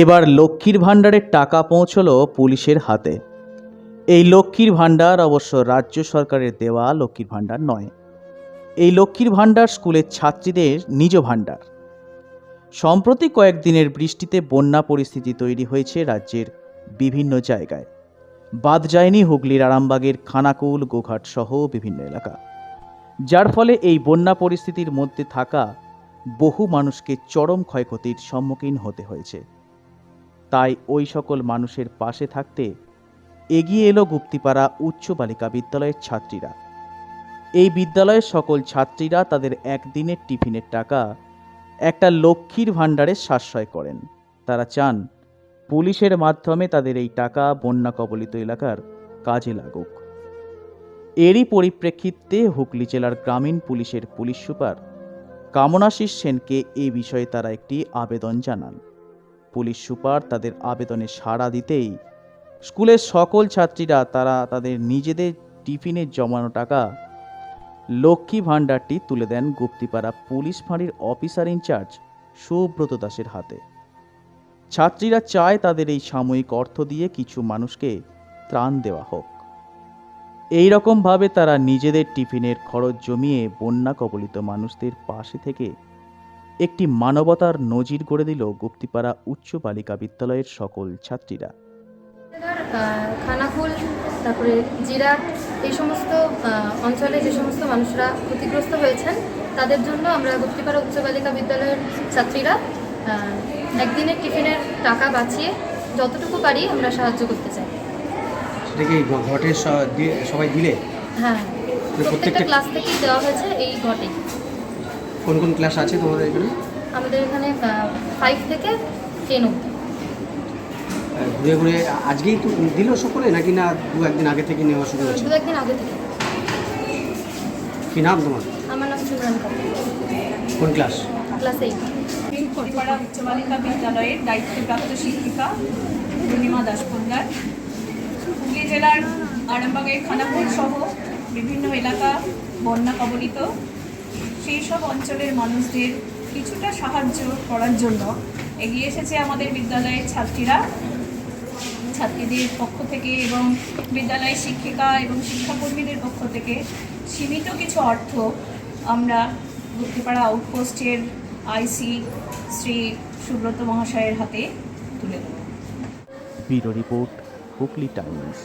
এবার লক্ষ্মীর ভাণ্ডারের টাকা পৌঁছলো পুলিশের হাতে। এই লক্ষ্মীর ভাণ্ডার অবশ্য রাজ্য সরকারের দেওয়া লক্ষ্মীর ভাণ্ডার নয়। এই লক্ষ্মীর ভাণ্ডার স্কুলের ছাত্রীদের নিজ ভাণ্ডার। সম্প্রতি কয়েকদিনের বৃষ্টিতে বন্যা পরিস্থিতি তৈরি হয়েছে রাজ্যের বিভিন্ন জায়গায়। বাদ যায়নি হুগলির আরামবাগের খানাকুল, গোঘাট সহ বিভিন্ন এলাকা। যার ফলে এই বন্যা পরিস্থিতির মধ্যে থাকা বহু মানুষকে চরম ক্ষয়ক্ষতির সম্মুখীন হতে হয়েছে। তাই ওই সকল মানুষের পাশে থাকতে এগিয়ে এলো গুপ্তিপাড়া উচ্চ বালিকা বিদ্যালয়ের ছাত্রীরা। এই বিদ্যালয়ের সকল ছাত্রীরা তাদের একদিনের টিফিনের টাকা একটা লক্ষ্মীর ভাণ্ডারে সাশ্রয় করেন। তারা চান পুলিশের মাধ্যমে তাদের এই টাকা বন্যা কবলিত এলাকার কাজে লাগুক। এরই পরিপ্রেক্ষিতে হুগলি জেলার গ্রামীণ পুলিশের পুলিশ সুপার কামনাশিস সেনকে এই বিষয়ে তারা একটি আবেদন জানান। পুলিশ সুপার তাদের আবেদনে সাড়া দিতেই স্কুলের সকল ছাত্রীরা তারা তাদের নিজেদের টিফিনের জমানো টাকা, লক্ষ্মী ভাণ্ডারটি তুলে দেন গুপ্তিপাড়া পুলিশ ফাঁড়ির অফিসার ইনচার্জ সুব্রত দাসের হাতে। ছাত্রীরা চায় তাদের এই সাময়িক অর্থ দিয়ে কিছু মানুষকে ত্রাণ দেওয়া হোক। এই রকমভাবে তারা নিজেদের টিফিনের খরচ জমিয়ে বন্যা কবলিত মানুষদের পাশে থেকে একটি মানবতার নজির গড়ে দিল গুপ্তিপাড়া উচ্চ বালিকা বিদ্যালয়ের সকল ছাত্রীরা। খানাকুল তারপরে জিরাট এই সমস্ত অঞ্চলে যে সমস্ত মানুষরা ক্ষতিগ্রস্ত হয়েছেন তাদের জন্য আমরা গুপ্তিপাড়া উচ্চ বালিকা বিদ্যালয়ের ছাত্রীরা একদিনের টিফিনের টাকা বাঁচিয়ে যতটুকু পারি আমরা সাহায্য করতে চাই। সেটা কি ঘটে সবাই দিলে? হ্যাঁ প্রত্যেকটা প্রত্যেকটা- ক্লাস থেকেই দেওয়া হয়েছে এই ঘটে। কোন কোন ক্লাস আছে তোমাদের এখানে? আমাদের এখানে ফাইভ থেকে টেন অব্দি আহ, ঘুরে ঘুরে আজকেই তো দিল সকলে নাকি না দু একদিন আগে থেকে নেওয়া শুরু হয়েছে? দু একদিন আগে থেকে। কি নাম তোমার? আমার নাম সুব্রান কোন ক্লাস ক্লাস এইট কটিপাড়া উচ্চ বালিকা বিদ্যালয়ের দায়িত্বপ্রাপ্ত শিক্ষিকা পূর্ণিমা দাসপন্ডার হুগলি জেলার আরামবাগের খানাপুর সহ বিভিন্ন এলাকা বন্যা কবলিত সেই সব অঞ্চলের মানুষদের কিছুটা সাহায্য করার জন্য এগিয়ে এসেছে আমাদের বিদ্যালয়ের ছাত্রীরা, ছাত্রীদের পক্ষ থেকে এবং বিদ্যালয়ের শিক্ষিকা এবং শিক্ষাকর্মীদের পক্ষ থেকে। সীমিত কিছু অর্থ আমরা গুপ্তিপাড়া আউটপোস্টের আইসি শ্রী সুব্রত মহাশয়ের হাতে তুলে দেব। Report Hooghly Times.